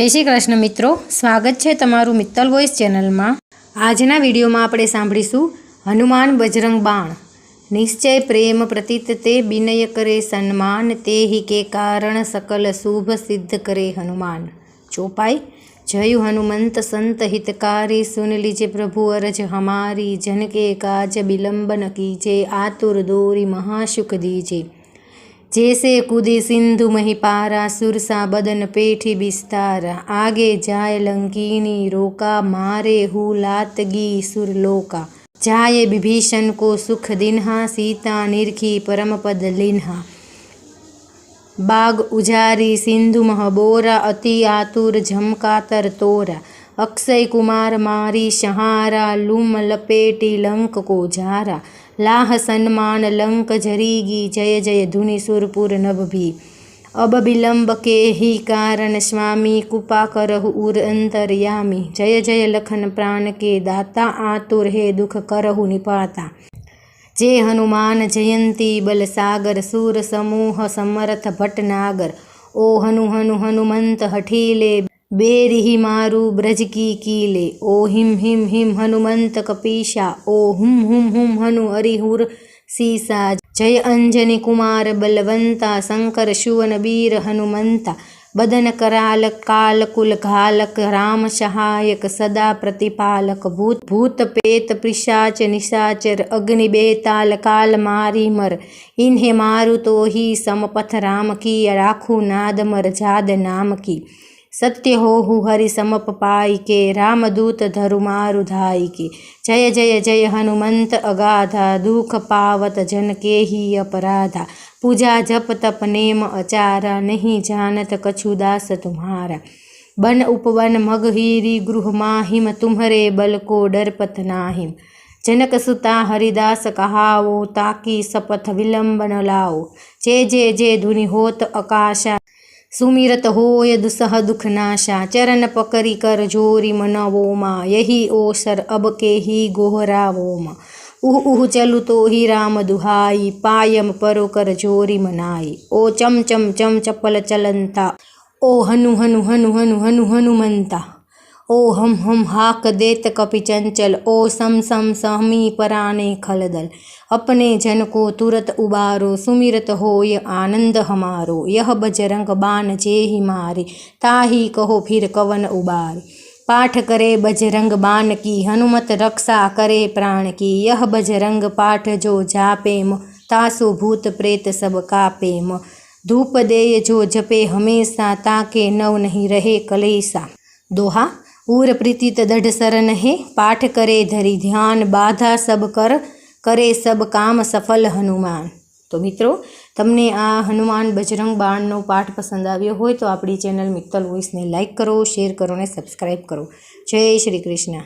જય શ્રી કૃષ્ણ મિત્રો. સ્વાગત છે તમારું મિત્તલ વોઇસ ચેનલમાં. આજના વિડીયોમાં આપણે સાંભળીશું હનુમાન બજરંગ બાણ. નિશ્ચય પ્રેમ પ્રતીત તે બિનય કરે સન્માન, તે હિ કે કારણ સકલ શુભ સિદ્ધ કરે હનુમાન. ચોપાઈ, જય હનુમંત સંત હિતકારી, સુન લીજે પ્રભુ અરજ હમારી, જન કે કાજ બિલંબન કીજે, આતુર દોરી મહાસુખ દીજે. जैसे कूदी सिंधु मही पारा सुरसा बदन पेठी आगे जाय लंकीनी रोका, मारे हु लातगी सुरलोका जाय विभीषण को सुख दिन्हा, सीता निरखी परम पद लिन्हा। बाग उजारी सिंधु महबोरा, अति आतुर झमकातर तोरा। अक्षय कुमार मारी, शहारा, लूम लपेटी लंक को झारा। लाह सन्मान लंक जरीगी जय जय धुनि सुरपुर नभभी अब विलंब के ही कारण स्वामी कृपा करहु उर अंतर्यामी जय जय लखन प्राण के दाता आतुर हे दुख करहु निपाता जय हनुमान जयंती बल सागर सूर समूह समर्थ भटनागर ओ हनु हनु हठीले बेरिहि मारु ब्रज की कीले ओ हिम हिम हिम हनुमंत कपीशा ओ हुम हुम हुम हनु हरिहुर सीसा जय अंजनी कुमार बलवंता शंकर शुवन वीर हनुमंता बदन कराल काल कुल घालक राम सहायक सदा प्रतिपालक भूत भूत पेत पिशाच निशाचर अग्नि बेताल काल मारी मर इन्हें मारु तो ही समपथ राम की राखू नाद मर जाद नाम की सत्य हो हु हरि समप पाई के रामदूत धरु मारु धाई के जय जय जय हनुमंत अगाधा, दुख पावत जन के ही अपराधा। पूजा जप तप नेम अचारा, नहीं जानत कछु दास तुम्हारा। बन उपवन मगहीरी गृह माहिम, तुम्हरे बल को डर पथ नाहिम। जनक सुता हरिदास कहाओ ताकी सपथ विलंब न लाओ। जे जे जे धुनि होत अकाशा सुमिरत होय दुसह दुख नाशा चरण पकरी कर जोरी मनवोमा यही ओसर अब के ही गोहरावोमा उह उह चलु तो ही राम दुहाई पायम परो कर जोरी मनाई ओ चम चम चम चपल चलंता ओ हनु हनु हनु हनु हनु हनुमंता ओ हम हम हाक देत कपि चंचल, ओ सम सम सहमी पराने खलदल अपने जन को तुरत उबारो, सुमिरत होय आनंद हमारो। यह बजरंग बान जे ही मारे, ताही कहो फिर कवन उबार। पाठ करे बजरंग बान की, हनुमत रक्षा करे प्राण की। यह बजरंग पाठ जो जापेम तासु भूत प्रेत सब कापेम धूप देय जो जपे हमेशा, ताके नव नहीं रहे कलेसा दोहा ઉર પ્રીતિત દઢ સરન હે પાઠ કરે ધરી ધ્યાન બાધા સબ કર કરે સબ કામ સફલ હનુમાન તો મિત્રો, તમને આ હનુમાન બજરંગ બાણનો પાઠ પસંદ આવ્યો હોય તો આપણી ચેનલ મિત્તલ વોઇસને લાઇક કરો, શેર કરો અને સબસ્ક્રાઈબ કરો. જય શ્રી કૃષ્ણ.